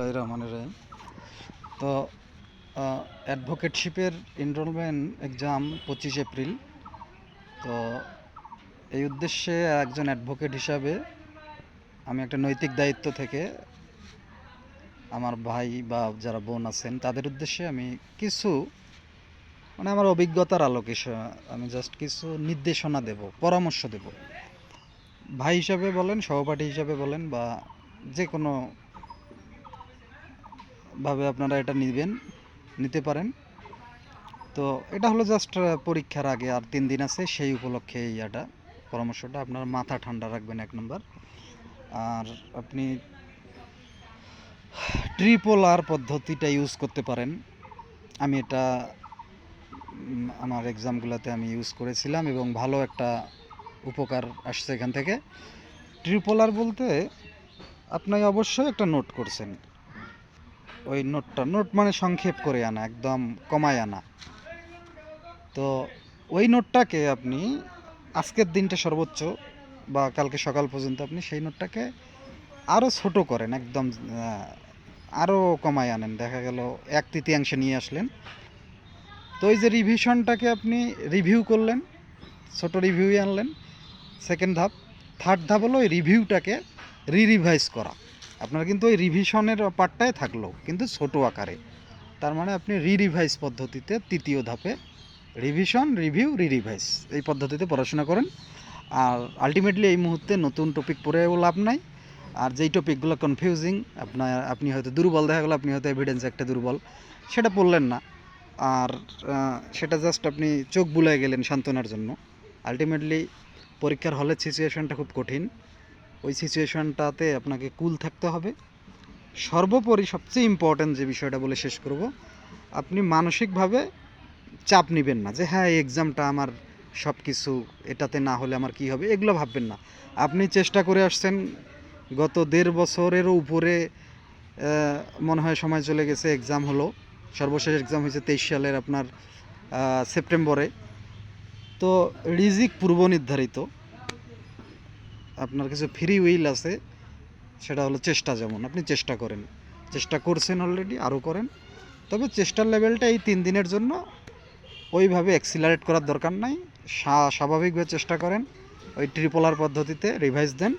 বিসমিল্লাহ রহমান রহিম। তো অ্যাডভোকেটশিপের এনরোলমেন্ট এক্সাম পঁচিশ এপ্রিল। তো, এই উদ্দেশ্যে একজন অ্যাডভোকেট হিসাবে আমি একটা নৈতিক দায়িত্ব থেকে আমার ভাই বা যারা বোন আছেন, তাদের উদ্দেশ্যে আমি কিছু মানে আমার অভিজ্ঞতার আলোকে আমি জাস্ট কিছু নির্দেশনা দেব, পরামর্শ দেব। ভাই হিসাবে বলেন, সহপাঠী হিসাবে বলেন বা যে কোনো ভাবে আপনারা এটা নেবেন, নিতে পারেন। তো এটা হলো জাস্ট পরীক্ষার আগে আর তিন দিন আছে, সেই উপলক্ষে এই ইয়াটা, পরামর্শটা। আপনার মাথা ঠান্ডা রাখবেন এক নম্বর। আর আপনি ট্রিপোলার পদ্ধতিটা ইউজ করতে পারেন। আমি এটা আমার এক্সামগুলোতে আমি ইউজ করেছিলাম এবং ভালো একটা উপকার আসছে এখান থেকে। ট্রিপোলার বলতে, আপনি অবশ্যই একটা নোট করছেন। ওই নোটটা, নোট মানে সংক্ষেপ করে আনা, একদম কমায় আনা। তো ওই নোটটাকে আপনি আজকের দিনটা সর্বোচ্চ বা কালকে সকাল পর্যন্ত আপনি সেই নোটটাকে আরও ছোট করেন, একদম আরও কমায় আনেন। দেখা গেল এক তৃতীয়াংশে নিয়ে আসলেন। তো ওই যে রিভিশনটাকে আপনি রিভিউ করলেন, ছোট রিভিউই আনলেন। সেকেন্ড ধাপ থার্ড ধাপ হলো ওই রিভিউটাকে রি রিভাইজ করা। আপনার কিন্তু ওই রিভিশনের পার্টটাই থাকল, কিন্তু ছোট আকারে। তার মানে আপনি রি রিভাইজ পদ্ধতিতে তৃতীয় ধাপে রিভিশন রিভিউ রি রিভাইজ এই পদ্ধতিতে পড়াশোনা করেন। আর আলটিমেটলি এই মুহূর্তে নতুন টপিক পড়েও লাভ নাই। আর যেই টপিকগুলো কনফিউজিং আপনার, আপনি হয়তো দুর্বল দেখা গেলো, আপনি হয়তো এভিডেন্স একটা দুর্বল, সেটা পড়লেন না। আর সেটা জাস্ট আপনি চোখ বুলাই গেলেন সান্ত্বনার জন্য। আলটিমেটলি পরীক্ষার হলের সিচুয়েশনটা খুব কঠিন। ওই সিচুয়েশনটাতে আপনাকে কুল থাকতে হবে। সর্বোপরি সবচেয়ে ইম্পর্ট্যান্ট যে বিষয়টা বলে শেষ করব, আপনি মানসিকভাবে চাপ নেবেন না যে হ্যাঁ এই এক্সামটা আমার সব কিছু এটাতে না হলে আমার কি হবে? এগুলো ভাববেন না। আপনি চেষ্টা করে আসছেন, গত দেড় বছরেরও উপরে মনে হয় সময় চলে গেছে এক্সাম হলো। সর্বশেষ এক্সাম হয়েছে তেইশ সালের আপনার সেপ্টেম্বরে। তো রিজিক পূর্ব নির্ধারিত আপনার কিছু ফ্রি উইল আছে, সেটা হলো চেষ্টা যেমন, আপনি চেষ্টা করেন। চেষ্টা করছেন অলরেডি আরও করেন। তবে চেষ্টার লেভেলটা এই তিন দিনের জন্য ওইভাবে অ্যাক্সিলারেট করার দরকার নাই। স্বা- স্বাভাবিকভাবে চেষ্টা করেন, ওই ট্রিপলার পদ্ধতিতে রিভাইজ দেন।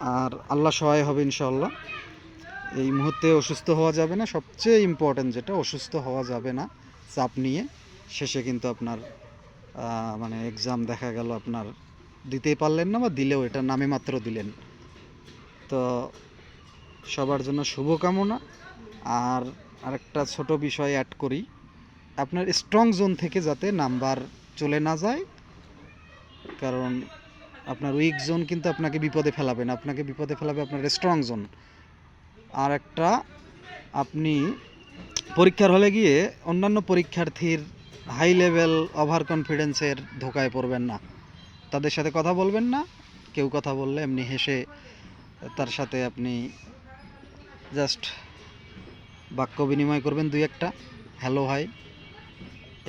আর আল্লাহ সহায় হবে ইনশাল্লাহ এই মুহূর্তে অসুস্থ হওয়া যাবে না। সবচেয়ে ইম্পর্ট্যান্ট যেটা, অসুস্থ হওয়া যাবে না, চাপ নিয়ে। শেষে কিন্তু আপনার মানে এক্সাম দেখা গেল আপনার দিতেই পারলেন না বা দিলেও এটা নামে মাত্র দিলেন। তো সবার জন্য শুভকামনা। আর আরেকটা ছোট বিষয় অ্যাড করি। আপনার স্ট্রং জোন থেকে যাতে নাম্বার চলে না যায়, কারণ আপনার উইক জোন কিন্তু আপনাকে বিপদে ফেলাবে না। আপনাকে বিপদে ফেলাবে আপনার স্ট্রং জোন আর একটা, আপনি পরীক্ষার হলে গিয়ে অন্যান্য পরীক্ষার্থীর হাই লেভেল ওভার কনফিডেন্সের ধোকায় পড়বেন না। তাদের সাথে কথা বলবেন না। কেউ কথা বললে এমনি হেসে তার সাথে আপনি জাস্ট বাক্য বিনিময় করবেন দুই একটা। Hello, hi.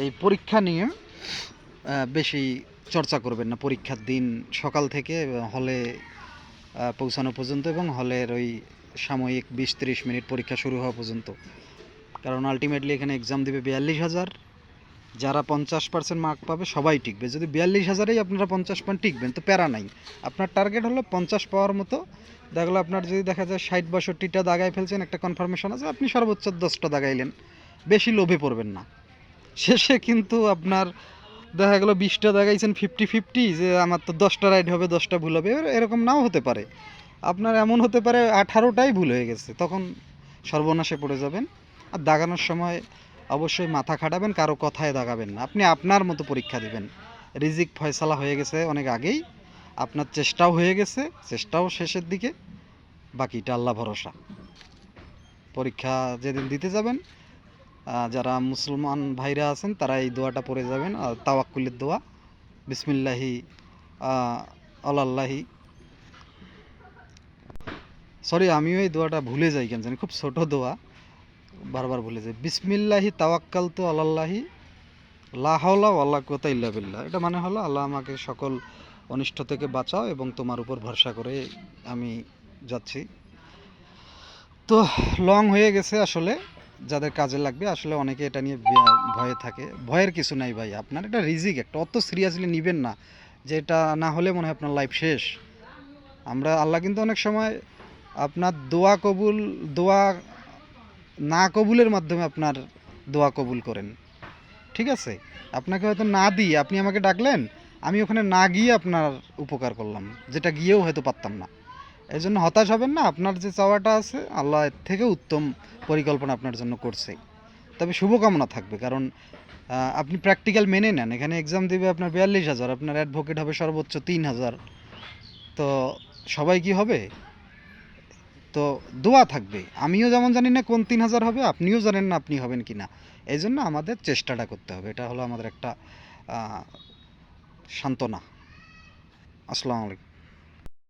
এই পরীক্ষা নিয়ে বেশি চর্চা করবেন না। পরীক্ষার দিন সকাল থেকে হলে পৌঁছানো পর্যন্ত এবং হলের ওই সাময়িক বিশ তিরিশ মিনিট পরীক্ষা শুরু হওয়া পর্যন্ত। কারণ আলটিমেটলি এখানে এক্সাম দিবে বিয়াল্লিশ হাজার। যারা পঞ্চাশ পার্সেন্ট মার্ক পাবে, সবাই টিকবে। যদি বিয়াল্লিশ হাজারেই আপনারা পঞ্চাশ পয়েন্ট টিকবেন, তো প্যারা নাই। আপনার টার্গেট হলো পঞ্চাশ পাওয়ার মতো। দেখল আপনার যদি দেখা যায় ষাট বাষট্টিটা দাগায় ফেলছেন, একটা কনফার্মেশন আছে, আপনি সর্বোচ্চ দশটা দাগাইলেন। বেশি লোভে পড়বেন না। শেষে কিন্তু আপনার দেখা গেলো বিশটা দাগাইছেন ফিফটি ফিফটি যে আমার তো দশটা রাইড হবে, দশটা ভুল হবে এরকম নাও হতে পারে। আপনার এমন হতে পারে আঠারোটাই ভুল হয়ে গেছে, তখন সর্বনাশে পড়ে যাবেন। আর দাগানোর সময় অবশ্যই মাথা খাটাবেন, কারও কথায় দাগাবেন না। আপনি আপনার মতো পরীক্ষা দিবেন। রিজিক ফয়সালা হয়ে গেছে অনেক আগেই। আপনার চেষ্টাও হয়ে গেছে, চেষ্টাও শেষের দিকে। বাকিটা আল্লাহ ভরসা। পরীক্ষা যেদিন দিতে যাবেন যারা মুসলমান ভাইরা আছেন, তারা এই দোয়াটা পড়ে যাবেন আর তাওয়াক্কুলের দোয়া। বিসমিল্লাহি আল্লাহি সরি, আমিও এই দোয়াটা ভুলে যাই কেন জানি, খুব ছোট দোয়া। বারবার ভুলে যাই বিসমিল্লাহি তাওয়াক্কাল তো আল্লাহি লাহাওলা আল্লাহ কোতা ইল্লা বিল্লাহ। এটা মানে হলো, আল্লাহ আমাকে সকল অনিষ্ট থেকে বাঁচাও এবং তোমার উপর ভরসা করে আমি যাচ্ছি। তো লং হয়ে গেছে আসলে, যাদের কাজে লাগবে। আসলে অনেকে এটা নিয়ে ভয়ে থাকে। ভয়ের কিছু নাই ভাই, আপনার এটা রিজিক একটা, অত সিরিয়াসলি নেবেন না যে এটা না হলে মনে হয় আপনার লাইফ শেষ। আমরা, আল্লাহ কিন্তু অনেক সময় আপনার দোয়া কবুল, দোয়া না কবুলের মাধ্যমে আপনার দোয়া কবুল করেন। ঠিক আছে? আপনাকে হয়তো না দিয়ে আপনি আমাকে ডাকলেন, আমি ওখানে না গিয়ে আপনার উপকার করলাম, যেটা গিয়েও হয়তো পারতাম না। এই জন্য হতাশ হবেন না, আপনার যে চাওয়াটা আছে, আল্লাহ এর থেকে উত্তম পরিকল্পনা আপনার জন্য করছে। তবে শুভকামনা থাকবে, কারণ আপনি প্র্যাকটিক্যাল মেনে নেন। এখানে এক্সাম দিবে আপনার বিয়াল্লিশ হাজার, আপনার অ্যাডভোকেট হবে সর্বোচ্চ তিন হাজার। তো সবাই কি হবে? তো দোয়া থাকবে। আমিও যেমন জানি না কোন তিন হাজার হবে, আপনিও জানেন না আপনি হবেন কি না এই জন্য আমাদের চেষ্টাটা করতে হবে। এটা হলো আমাদের একটা সান্ত্বনা। আসসালামু আলাইকুম।